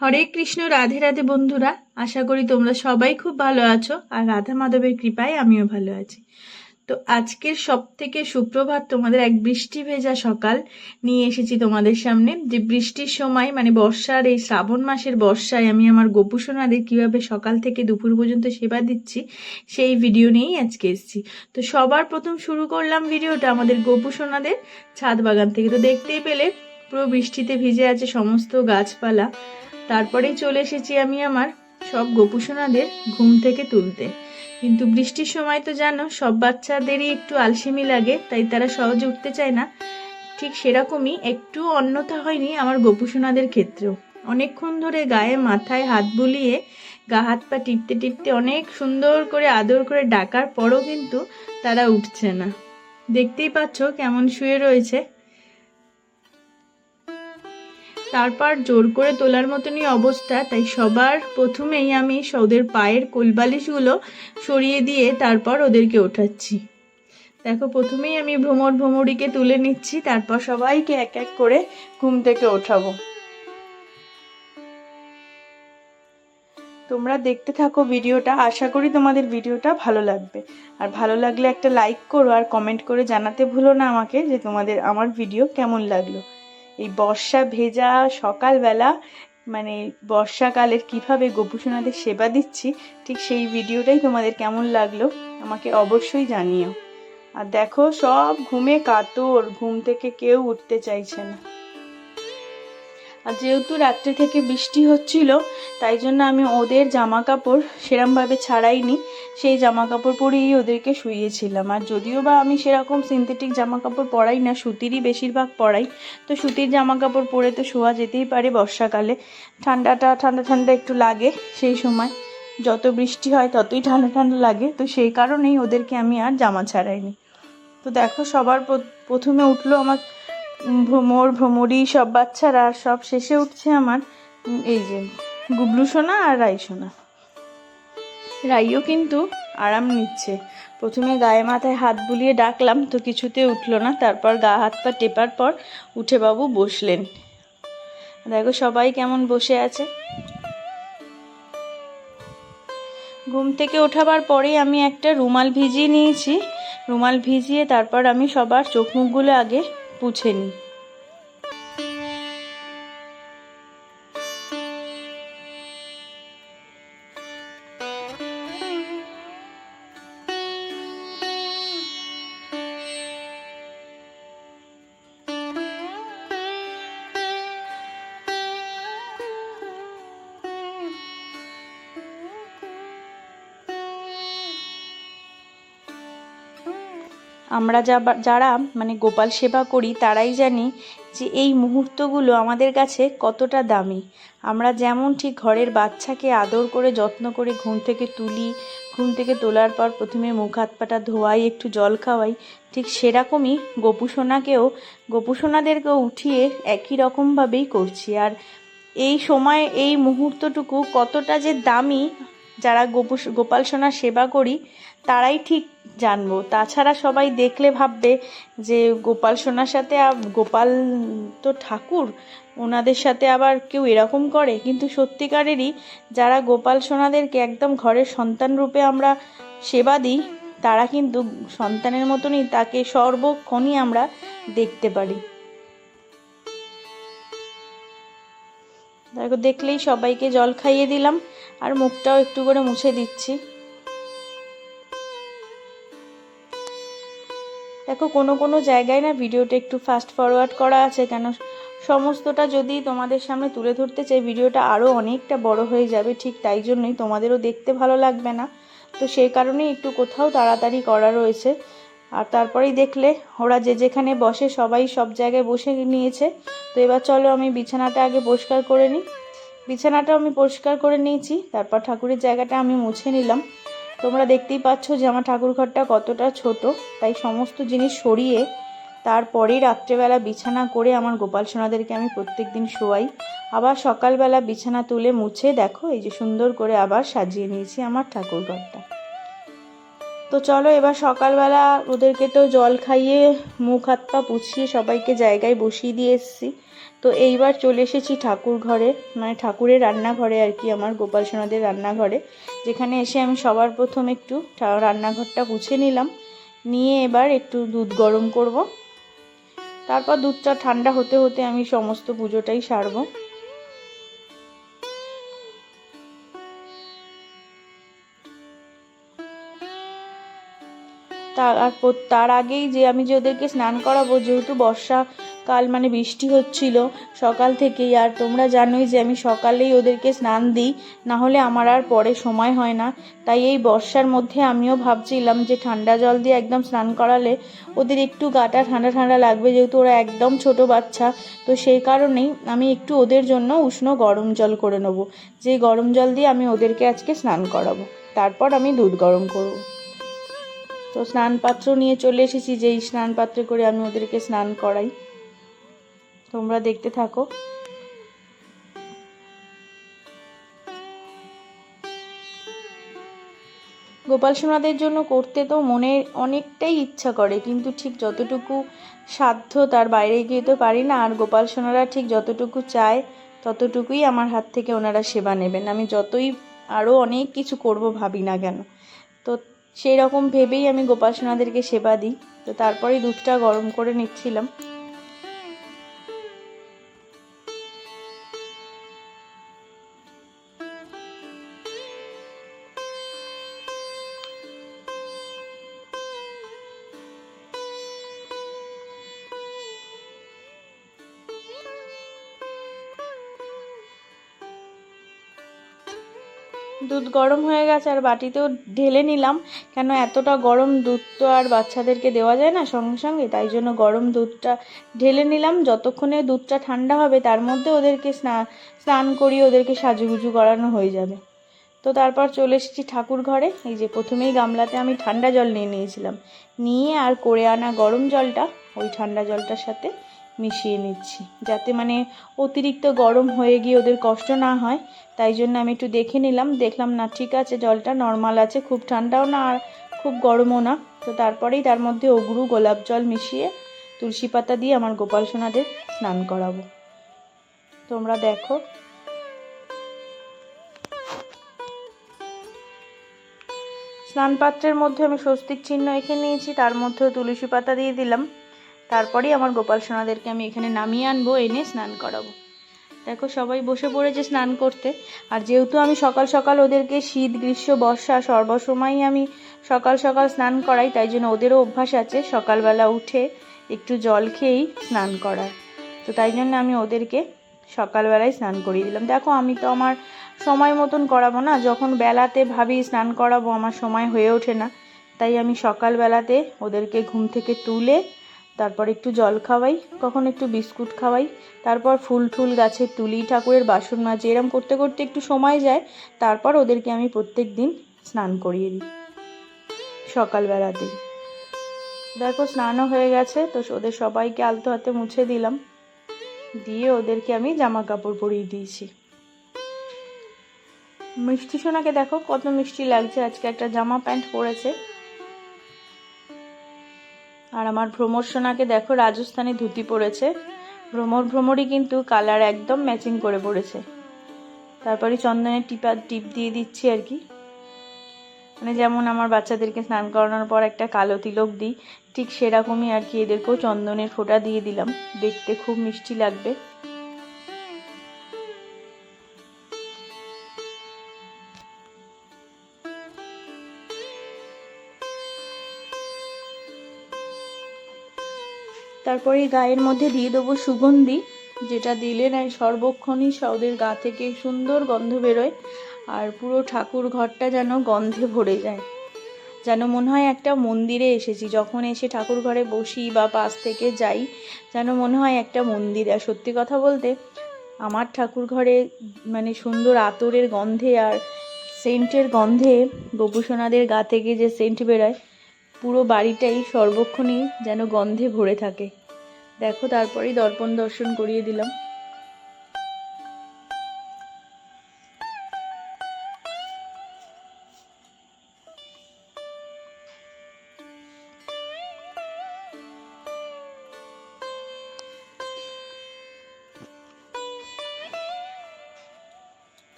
হরে কৃষ্ণ, রাধে রাধে বন্ধুরা। আশা করি তোমরা সবাই খুব ভালো আছো আর রাধা মাধবের কৃপায় আমিও ভালো আছি। তো আজকের সব থেকে সুপ্রভাত তোমাদের এক বৃষ্টি ভেজা সকাল নিয়ে এসেছি তোমাদের সামনে। যে বৃষ্টির সময় মানে বর্ষার এই শ্রাবণ মাসের বর্ষায় আমি আমার গোপুসোনাদের কীভাবে সকাল থেকে দুপুর পর্যন্ত সেবা দিচ্ছি, সেই ভিডিও নিয়েই আজকে এসেছি। তো সবার প্রথম শুরু করলাম ভিডিওটা আমাদের গোপুসোনাদের ছাদ বাগান থেকে। তো দেখতেই পেলে পুরো বৃষ্টিতে ভিজে আছে সমস্ত গাছপালা। তারপরেই চলে এসেছি আমি আমার সব গোপুসোনাদের ঘুম থেকে তুলতে। কিন্তু বৃষ্টির সময় তো জানো, সব বাচ্চাদেরই একটু আলসেমি লাগে, তাই তারা সহজে উঠতে চায় না। ঠিক সেরকমই একটু অন্যথা হয়নি আমার গোপুসোনাদের ক্ষেত্রেও। অনেকক্ষণ ধরে গায়ে মাথায় হাত বুলিয়ে গা হাত পা টিপতে টিপতে অনেক সুন্দর করে আদর করে ডাকার পরও কিন্তু তারা উঠছে না। দেখতেই পাচ্ছ কেমন শুয়ে রয়েছে। তারপর জোর করে তোলার মতনই অবস্থা, তাই সবার প্রথমেই আমি ওদের পায়ের কোলবালিশগুলো সরিয়ে দিয়ে তারপর ওদেরকে ওঠাচ্ছি। দেখো, প্রথমেই আমি ভ্রমর ভ্রমরিকে তুলে নিচ্ছি, তারপর সবাইকে এক এক করে ঘুম থেকে ওঠাবো। তোমরা দেখতে থাকো ভিডিওটা, আশা করি তোমাদের ভিডিওটা ভালো লাগবে। আর ভালো লাগলে একটা লাইক করো আর কমেন্ট করে জানাতে ভুলো না আমাকে যে তোমাদের, আমার ভিডিও কেমন লাগল। এই বর্ষা ভেজা সকালবেলা মানে বর্ষাকালের কীভাবে গোপুসোনাদের সেবা দিচ্ছি, ঠিক সেই ভিডিওটাই তোমাদের কেমন লাগল আমাকে অবশ্যই জানিও। আর দেখো সব ঘুমে কাতর, ঘুম থেকে কেউ উঠতে চাইছে না। আর যেহেতু রাত্রে থেকে বৃষ্টি হচ্ছিল, তাই জন্য আমি ওদের জামা কাপড় সেরমভাবে ছাড়াইনি। সেই জামা কাপড় পরেই ওদেরকে শুইয়েছিলাম। আর যদিও বা আমি সেরকম সিনথেটিক জামা কাপড় পরাই না, সুতিরই বেশিরভাগ পরাই। তো সুতির জামা কাপড় পরে তো শোয়া যেতেই পারে বর্ষাকালে। ঠান্ডাটা ঠান্ডা ঠান্ডা একটু লাগে সেই সময়। যত বৃষ্টি হয় ততই ঠান্ডা ঠান্ডা লাগে। তো সেই কারণেই ওদেরকে আমি আর জামা ছাড়াইনি। তো দেখো সবার প্রথমে উঠল আমার ভ্রমর, ভ্রমরি, সব বাচ্চারা, সব শেষে উঠছে আমার। এই যে, গুবলু সোনা আর রাই সোনা। রাইও কিন্তু আরাম নিচ্ছে। প্রথমে গায়ে মাথায় হাত বুলিয়ে ডাকলাম, তো কিছুতে উঠল না। তারপর গা হাত পা টেপার পর উঠে বাবু বসলেন। দেখো সবাই কেমন বসে আছে। ঘুম থেকে ওঠাবার পরেই আমি একটা রুমাল ভিজিয়ে নিয়েছি। রুমাল ভিজিয়ে তারপর আমি সবার চোখ মুখগুলো আগে পুছে নিই আমরা যারা মানে গোপাল সেবা করি, তারাই জানি যে এই মুহূর্তগুলো আমাদের কাছে কতটা দামি। আমরা যেমন ঠিক ঘরের বাচ্চাকে আদর করে, যত্ন করে ঘুম থেকে তুলি, ঘুম থেকে তোলার পর প্রথমে মুখ হাত পাটা ধোয়াই, একটু জল খাওয়াই, ঠিক সেরকমই গোপুসোনাকেও গোপুসোনাদেরকেও উঠিয়ে একই রকমভাবেই করছি। আর এই সময়, এই মুহূর্তটুকু কতটা যে দামি, যারা গোপু গোপাল সোনার সেবা করি তারাই ঠিক জানব। তাছাড়া সবাই দেখলে ভাববে যে গোপাল সোনার সাথে গোপাল তো ঠাকুর, ওনাদের সাথে আবার কেউ এরকম করে? কিন্তু সত্যিকারেরই যারা গোপাল সোনাদেরকে একদম ঘরের সন্তান রূপে আমরা সেবা দিই, তারা কিন্তু সন্তানের মতনই তাকে সর্বক্ষণই আমরা দেখতে পারি। দেখো, দেখলেই সবাইকে জল খাইয়ে দিলাম, আর মুখটাও একটু করে মুছে দিচ্ছি। দেখো, কোনো কোনো জায়গায় না ভিডিওটা একটু ফাস্ট ফরওয়ার্ড করা আছে, কেন সমস্তটা যদি তোমাদের সামনে তুলে ধরতে চাই, ভিডিওটা আরও অনেকটা বড় হয়ে যাবে, ঠিক তাই জন্যই তোমাদেরও দেখতে ভালো লাগবে না। তো সেই কারণেই একটু কোথাও তাড়াতাড়ি করা রয়েছে। আর তারপরেই দেখলে, ওরা যে যেখানে বসে, সবাই সব জায়গায় বসে নিয়েছে। তো এবার চলো আমি বিছানাটা আগে পরিষ্কার করে নিই। বিছানাটা আমি পরিষ্কার করে নিয়েছি, তারপর ঠাকুরের জায়গাটা আমি মুছে নিলাম। তোমরা দেখতেই পাচ্ছ যে আমার ঠাকুর ঘরটা কতটা ছোট। তাই সমস্ত জিনিস সরিয়ে তারপরে রাত্রেবেলা বিছানা করে আমার গোপাল সোনাদেরকে আমি প্রত্যেক দিন শোয়াই। আবার সকালবেলা বিছানা তুলে মুছে, দেখো এই যে সুন্দর করে আবার সাজিয়ে নিয়েছি আমার ঠাকুর ঘরটা তো চলো এবার সকালবেলা ওদেরকে তো জল খাইয়ে মুখ হাত পা পুছিয়ে সবাইকে জায়গায় বসিয়ে দিয়ে এসেছি। তো এইবার চলে এসেছি ঠাকুর ঘরে মানে ঠাকুরের রান্নাঘরে আর কি, আমার গোপাল সোনাদের রান্নাঘরে, যেখানে এসে আমি সবার প্রথম একটু রান্নাঘরটা পুছে নিলাম। নিয়ে এবার একটু দুধ গরম করব। তারপর দুধটা ঠান্ডা হতে হতে আমি সমস্ত পুজোটাই সারবো। তার তার আগেই যে আমি যে ওদেরকে স্নান করাবো, যেহেতু বর্ষাকাল মানে বৃষ্টি হচ্ছিল, সকাল থেকেই, আর তোমরা জানোই যে আমি সকালেই ওদেরকে স্নান দিই, নাহলে আমার আর পরে সময় হয় না। তাই এই বর্ষার মধ্যে আমিও ভাবছিলাম যে ঠান্ডা জল দিয়ে একদম স্নান করালে ওদের একটু গাটা ঠান্ডা ঠান্ডা লাগবে, যেহেতু ওরা একদম ছোট বাচ্চা। তো সেই কারণেই আমি একটু ওদের জন্য উষ্ণ গরম জল করে নেব। যে গরম জল দিয়ে আমি ওদেরকে আজকে স্নান করাবো। তারপর আমি দুধ গরম করব। তো স্নান পাত্র নিয়ে চলে এসেছি, যেই স্নান পাত্রে করে আমি ওদেরকে স্নান করাই। তোমরা দেখতে থাকো। গোপাল সোনাদের জন্য করতে তো মনে অনেকটাই ইচ্ছা করে, কিন্তু ঠিক যতটুকু সাধ্য তার বাইরে গিয়ে তো পারি না, আর গোপাল সোনারা ঠিক যতটুকু চায় ততটুকুই আমার হাত থেকে ওনারা সেবা নেবেন। আমি যতই আরও অনেক কিছু করব ভাবি না কেন। সেই রকম ভেবেই আমি গোপাল সোনাদেরকে সেবা দিই। তো তারপরেই দুধটা গরম করে নিচ্ছিলাম। দুধ গরম হয়ে গেছে আর বাটিতেও ঢেলে নিলাম। কেন এতটা গরম দুধ তো আর বাচ্চাদেরকে দেওয়া যায় না সঙ্গে সঙ্গে, তাই জন্য গরম দুধটা ঢেলে নিলাম। যতক্ষণে দুধটা ঠান্ডা হবে, তার মধ্যে ওদেরকে স্নান স্নান করিয়ে ওদেরকে সাজুগুজু করানো হয়ে যাবে। তো তারপর চলে এসেছি ঠাকুর ঘরে। এই যে প্রথমেই গামলাতে আমি ঠান্ডা জল নিয়ে নিয়েছিলাম। নিয়ে আর করে আনা গরম জলটা, ওই ঠান্ডা জলটার সাথে মিশিয়ে নিচ্ছি। যাতে মানে অতিরিক্ত গরম হয়ে গিয়ে ওদের কষ্ট না হয়, তাই জন্য আমি একটু দেখে নিলাম। দেখলাম, না, ঠিক আছে, জলটা নর্মাল আছে, খুব ঠান্ডাও না আর খুব গরমও না। তো তারপরেই তার মধ্যে অগরু গোলাপ জল মিশিয়ে তুলসী পাতা দিয়ে আমার গোপাল সোনাদের স্নান করাবো। তোমরা দেখো। স্নান পাত্রের মধ্যে আমি স্বস্তিক চিহ্ন এঁকে নিয়েছি, তার মধ্যেও তুলসী পাতা দিয়ে দিলাম। তারপরেই আমার গোপাল সোনাদেরকে আমি এখানে নামিয়ে আনব, এনে স্নান করাবো। দেখো, সবাই বসে পড়েছে স্নান করতে। আর যেহেতু আমি সকাল সকাল ওদেরকে শীত, গ্রীষ্ম, বর্ষা সর্বসময়ই আমি সকাল সকাল স্নান করাই, তাই জন্য ওদেরও অভ্যাস আছে সকালবেলা উঠে একটু জল খেয়েই স্নান করার। তো তাই জন্য আমি ওদেরকে সকালবেলায় স্নান করিয়ে দিলাম। দেখো, আমি তো আমার সময় মতন করাবো না, যখন বেলাতে ভাবি স্নান করাবো, আমার সময় হয়ে ওঠে না। তাই আমি সকালবেলাতে ওদেরকে ঘুম থেকে তুলে তারপর একটু জল খাওয়াই, কখন একটু বিস্কুট খাওয়াই, তারপর ফুল টুল গাছে তুলি, ঠাকুরের বাসন মাঝে এরম করতে করতে একটু সময় যায়, তারপর ওদেরকে আমি প্রত্যেক দিন স্নান করিয়ে দিই, সকালবেলাতেই। দেখো, স্নানও হয়ে গেছে, তো ওদের সবাইকে আলতো হাতে মুছে দিলাম, দিয়ে ওদেরকে আমি জামা কাপড় পরিয়ে দিয়েছি। মিষ্টি সোনাকে দেখো, কত মিষ্টি লাগছে, আজকে একটা জামা প্যান্ট পরেছে। আর আমার ভ্রমর সোনাকে দেখো রাজস্থানে ধুতি পরেছে। ভ্রমর ভ্রমরই কিন্তু কালার একদম ম্যাচিং করে পড়েছে তারপরে চন্দনের টিপা টিপ দিয়ে দিচ্ছি আর কি। মানে যেমন আমার বাচ্চাদেরকে স্নান করানোর পর একটা কালো তিলক দিই, ঠিক সেরকমই আর কি এদেরকেও চন্দনের ফোঁটা দিয়ে দিলাম। দেখতে খুব মিষ্টি লাগবে। তারপরে গায়ের মধ্যে দিয়ে দেবো সুগন্ধি, যেটা দিলে না সর্বক্ষণই ওদের গা থেকে সুন্দর গন্ধ বেরোয় আর পুরো ঠাকুর ঘরটা যেন গন্ধে ভরে যায়। যেন মনে হয় একটা মন্দিরে এসেছি, যখন এসে ঠাকুর ঘরে বসি বা পাশ থেকে যাই, যেন মনে হয় একটা মন্দির। আর সত্যি কথা বলতে, আমার ঠাকুর ঘরে মানে সুন্দর আতরের গন্ধে আর সেন্টের গন্ধে গোপুসোনাদের গা থেকে যে সেন্ট বেরোয়, পুরো বাড়িটাই সর্বক্ষণই যেন গন্ধে ভরে থাকে। দেখো, তারপরেই দর্পণ দর্শন করিয়ে দিলাম।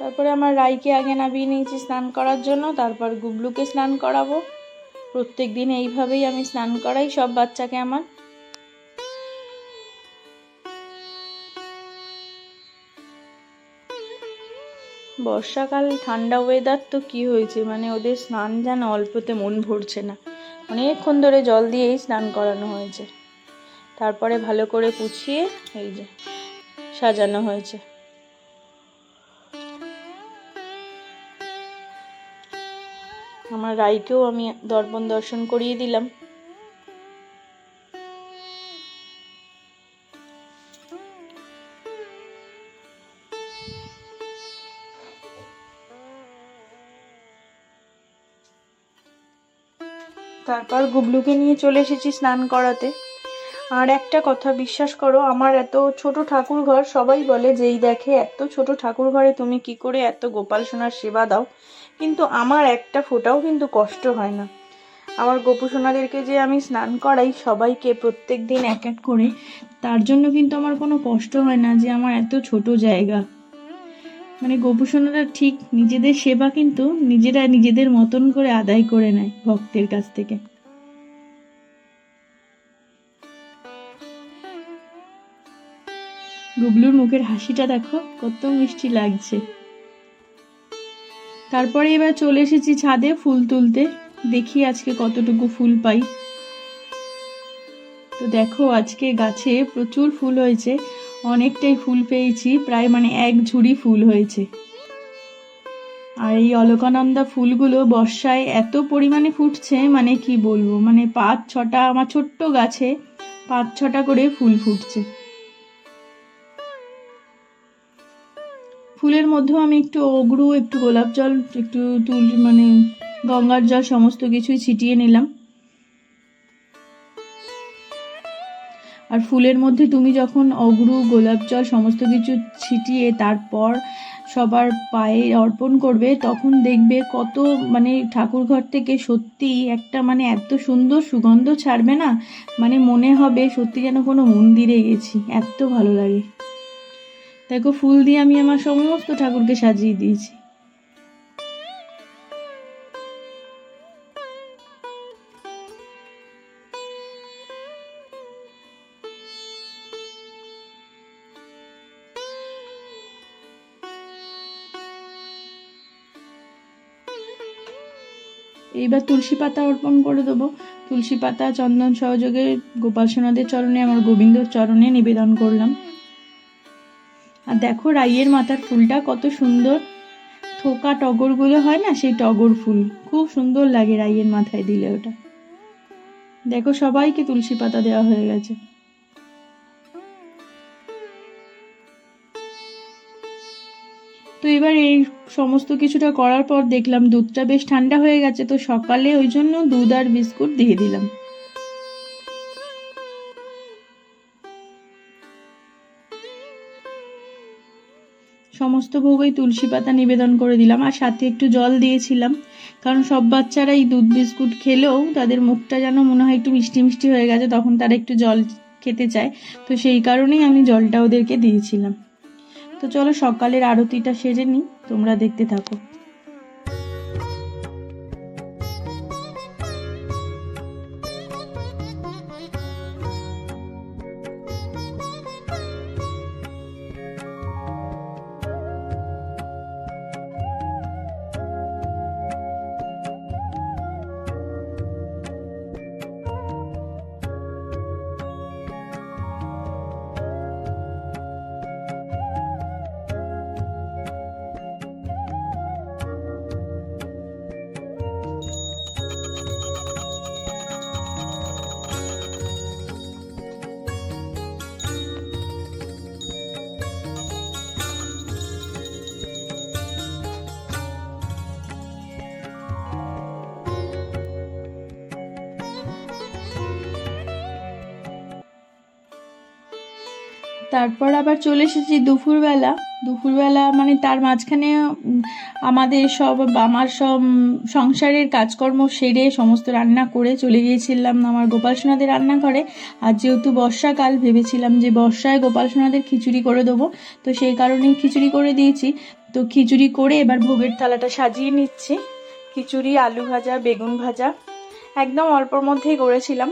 তারপরে আমার রাইকে আগে নামিয়ে নিয়েছি স্নান করার জন্য, তারপর গুবলুকে স্নান করাবো। প্রত্যেক দিন এইভাবেই আমি স্নান করাই, সব বাচ্চাকে আমার। বর্ষাকাল, ঠান্ডা ওয়েদার তো কি হয়েছে? মানে ওদের স্নান যেন অল্পতে মন ভরছে না। অনেকক্ষণ ধরে জল দিয়েই স্নান করানো হয়েছে। তারপরে ভালো করে পুছিয়ে এই যে সাজানো হয়েছে। আমার রাইকেও আমি দর্পণ দর্শন করিয়ে দিলাম। তারপর গুবলুকে নিয়ে চলে এসেছি স্নান করাতে। আর একটা কথা বিশ্বাস করো, আমার এত ছোট ঠাকুর ঘর সবাই বলে যেই দেখে এত ছোট ঠাকুর ঘরে তুমি কি করে এত গোপাল সোনার সেবা দাও? কিন্তু আমার একটা ফোটাও কিন্তু কষ্ট হয় না। আমার গোপু সোনাদেরকে যে আমি স্নান করাই, সবাইকে প্রত্যেক দিন এক এক করে, তার জন্য কিন্তু আমার কোনো কষ্ট হয় না যে আমার এত ছোট জায়গা। মানে গোপু সোনারা ঠিক নিজেদের সেবা কিন্তু নিজেরা নিজেদের মতন করে আদায় করে নেয় ভক্তের কাছ থেকে। গুবলুর মুখের হাসিটা দেখো, কত মিষ্টি লাগছে। তারপরে এবার চলে এসেছি ছাদে ফুল তুলতে। দেখি আজকে কতটুকু ফুল পাই। তো দেখো, আজকে গাছে প্রচুর ফুল হয়েছে। অনেকটাই ফুল পেয়েছি, প্রায় মানে এক ঝুড়ি ফুল হয়েছে। আর এই অলকানন্দা ফুলগুলো বর্ষায় এত পরিমাণে ফুটছে মানে কি বলব? মানে পাঁচ ছটা, আমার ছোট্ট গাছে পাঁচ ছটা করে ফুল ফুটছে। ফুলের মধ্যেও আমি একটু অগ্রু, একটু গোলাপ জল, একটু তুল মানে গঙ্গার জল সমস্ত কিছুই ছিটিয়ে নিলাম। আর ফুলের মধ্যে তুমি যখন অগ্রু, গোলাপ জল সমস্ত কিছু ছিটিয়ে তারপর সবার পায়ে অর্পণ করবে, তখন দেখবে কত মানে ঠাকুর ঘর থেকে সত্যি একটা মানে এত সুন্দর সুগন্ধ ছাড়বে না? মানে মনে হবে সত্যি যেন কোনো মন্দিরে গেছি। এত ভালো লাগে। দেখো, ফুল দিয়ে আমি আমার সমস্ত ঠাকুরকে সাজিয়ে দিয়েছি। এইবার তুলসী পাতা অর্পণ করে দেবো। তুলসী পাতা চন্দন সহযোগে গোপাল সোনাদের চরণে, আমার গোবিন্দর চরণে নিবেদন করলাম। আর দেখো রাইয়ের মাথার ফুলটা কত সুন্দর। থোকা টগরগুলো হয় না, সেই টগর ফুল। খুব সুন্দর লাগে রাইয়ের মাথায় দিলে ওটা। দেখো সবাইকে তুলসী পাতা দেওয়া হয়ে গেছে। তো এবার এই সমস্ত কিছুটা করার পর দেখলাম দুধটা বেশ ঠান্ডা হয়ে গেছে, তো সকালে ওই জন্য দুধ আর বিস্কুট দিয়ে দিলাম। সমস্ত ভোগই তুলসী পাতা নিবেদন করে দিলাম। আর সাথে একটু জল দিয়েছিলাম। কারণ সব বাচ্চারা এই দুধ বিস্কুট খেলেও তাদের মুখটা যেন মনে হয় একটু মিষ্টি মিষ্টি হয়ে গেছে, তখন তারা একটু জল খেতে চায়। তো সেই কারণেই আমি জলটা ওদেরকে দিয়েছিলাম। তো চলো সকালের আরতিটা সেরে নিই, তোমরা দেখতে থাকো। তারপর আবার চলে এসেছি দুপুরবেলা। দুপুরবেলা মানে তার মাঝখানে আমাদের সব, আমার সব, সংসারের কাজকর্ম সেরে সমস্ত রান্না করে চলে গিয়েছিলাম আমার গোপাল সোনাদের রান্না করে আর যেহেতু বর্ষাকাল ভেবেছিলাম যে বর্ষায় গোপাল সোনাদের খিচুড়ি করে দেবো। তো সেই কারণেই খিচুড়ি করে দিয়েছি। তো খিচুড়ি করে এবার ভোগের থালাটা সাজিয়ে নিচ্ছি। খিচুড়ি, আলু ভাজা, বেগুন ভাজা, একদম অল্পর মধ্যেই করেছিলাম।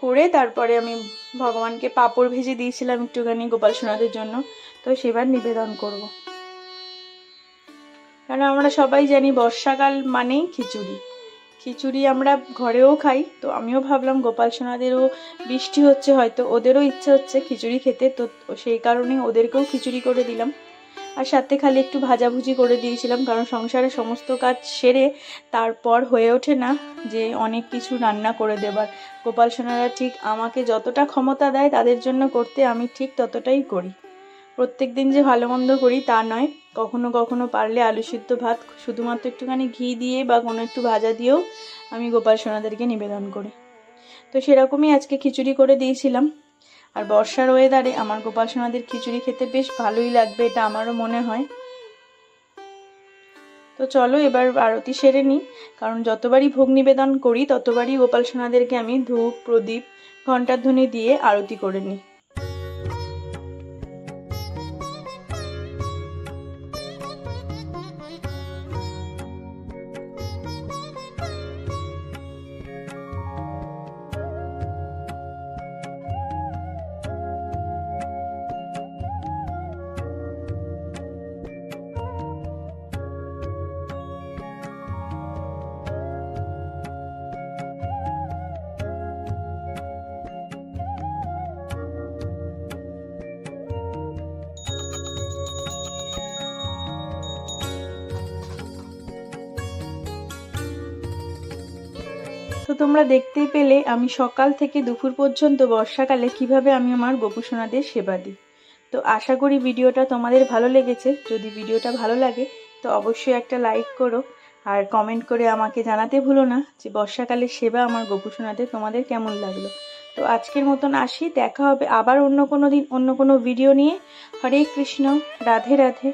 করে তারপরে আমি ভগবানকে পাঁপড় ভেজে দিয়েছিলাম একটুখানি গোপাল সোনাদের জন্য। তো সেবার নিবেদন করব। কারণ আমরা সবাই জানি বর্ষাকাল মানেই খিচুড়ি। খিচুড়ি আমরা ঘরেও খাই, তো আমিও ভাবলাম গোপাল সোনাদেরও বৃষ্টি হচ্ছে, হয়তো ওদেরও ইচ্ছে হচ্ছে খিচুড়ি খেতে, তো সেই কারণে ওদেরকেও খিচুড়ি করে দিলাম। আর সাথে খালি একটু ভাজাভুজি করে দিয়েছিলাম, কারণ সংসারের সমস্ত কাজ সেরে তারপর হয়ে ওঠে না যে অনেক কিছু রান্না করে দেবার। গোপাল সোনারা ঠিক আমাকে যতটা ক্ষমতা দেয় তাদের জন্য করতে আমি ঠিক ততটাই করি। প্রত্যেক দিন যে ভালো মন্দ করি তা নয়, কখনো কখনো পারলে আলু সিদ্ধ ভাত শুধুমাত্র একটুখানি ঘি দিয়ে বা কোনো একটু ভাজা দিয়েও আমি গোপাল সোনাদেরকে নিবেদন করি। তো সেরকমই আজকে খিচুড়ি করে দিয়েছিলাম। আর বর্ষার ওয়েদারে আমার গোপাল সোনাদের খিচুড়ি খেতে বেশ ভালোই লাগবে, এটা আমারও মনে হয়। তো চলো এবার আরতি সেরে নিই, কারণ যতবারই ভোগ নিবেদন করি, ততবারই গোপাল সোনাদেরকে আমি ধূপ, প্রদীপ, ঘণ্টার ধ্বনি দিয়ে আরতি করে নিই। তো তোমরা দেখতেই পেলে, আমি সকাল থেকে দুপুর পর্যন্ত বর্ষাকালে কীভাবে আমি আমার গোপুসোনাদের সেবা দিই। তো আশা করি ভিডিওটা তোমাদের ভালো লেগেছে। যদি ভিডিওটা ভালো লাগে, তো অবশ্যই একটা লাইক করো আর কমেন্ট করে আমাকে জানাতে ভুলো না যে বর্ষাকালের সেবা আমার গোপুসোনাদের তোমাদের কেমন লাগল। তো আজকের মতন আসি, দেখা হবে আবার অন্য কোনো দিন, অন্য কোনো ভিডিও নিয়ে। হরে কৃষ্ণ, রাধে রাধে।